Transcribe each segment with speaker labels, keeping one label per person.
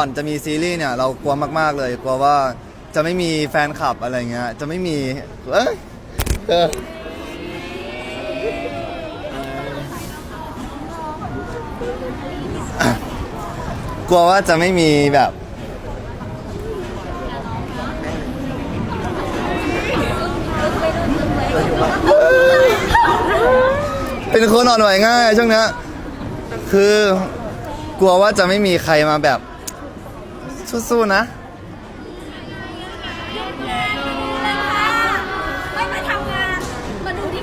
Speaker 1: ก่อนจะมีซีรีส์เนี่ยเรากลัวมากๆเลยกลัวว่าจะไม่มีแฟนคลับอะไรเงี้ยจะไม่มีเอ้ยเอออะกลัวว่าจะไม่มีแบบเป็นคนอ่อนไหวง่ายช่วงเนี้ยคือกลัวว่าจะไม่มีใครมาแบบ สู้ๆนะ
Speaker 2: ไม่มาทำงาน มาดูดิ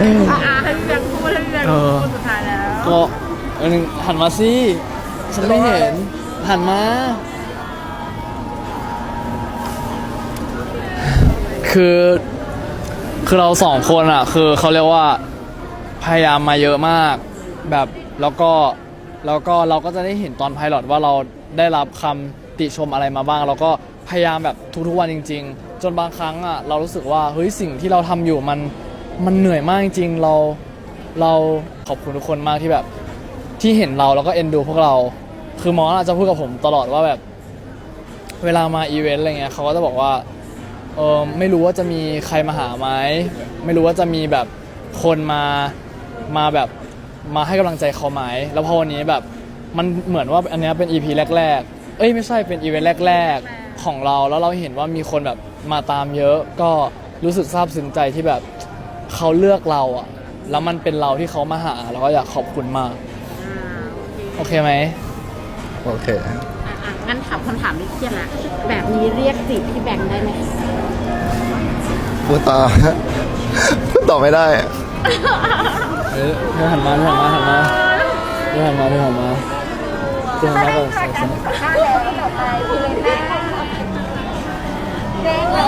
Speaker 3: อ่าให้พี่แบงค์พูดให้พี่แบงค์พูดสุดท้ายแล้ว
Speaker 4: ก็อันหนึงหันมาสิ ฉันไม่เห็น หันมา คือคือเราสองคนอะ คือเขาเรียกว่าพยายามมาเยอะมาก แบบแล้วก็แล้วก็เราก็จะได้เห็นตอนไพลอตว่าเราได้รับคำติชมอะไรมาบ้าง แล้วก็พยายามแบบทุกๆวันจริง ๆ จนบางครั้งอะเรารู้สึกว่าเฮ้ยสิ่งที่เราทำอยู่มันมันเหนื่อยมากจริงๆเราเราขอบคุณทุกคนมากที่แบบ ที่เห็นเราแล้วก็เอ็นดูพวกเรา คือหมออาจจะพูดกับผมตลอดว่าแบบ เวลามาอีเวนต์อะไรเงี้ยเขาก็จะบอกว่า เออไม่รู้ว่าจะมีใครมาหาไหมไม่รู้ว่าจะมีแบบคนมามาแบบมาให้กำลังใจเขาไหมแล้วพอวันนี้แบบมันเหมือนว่าอันเนี้ยเป็น EP แรก ๆ เอ้ยไม่ใช่เป็นอีเวนต์แรก ๆ ของเราแล้วเราเห็นว่ามีคนแบบมาตามเยอะ ก็รู้สึกซาบซึ้งใจที่แบบเขาเลือกเราอะแล้วมันเป็นเราที่เขามาหาแล้วก็อยากขอบคุณมาก
Speaker 3: อ่า
Speaker 4: โอเคไหม
Speaker 1: โอเค
Speaker 3: อะอะงั้นถามคำถามที่เครียดละแบบนี้เรียกจีบพี่แบงค์ได้ไหม
Speaker 1: พูดต่อ พูดต่อไม่ได้
Speaker 4: เฮ้ยเธอหันมาเธอหันมาหันมาเธอหันมาเธอหันมาเธอหันมาก่อนสองสาม
Speaker 2: เด้งเล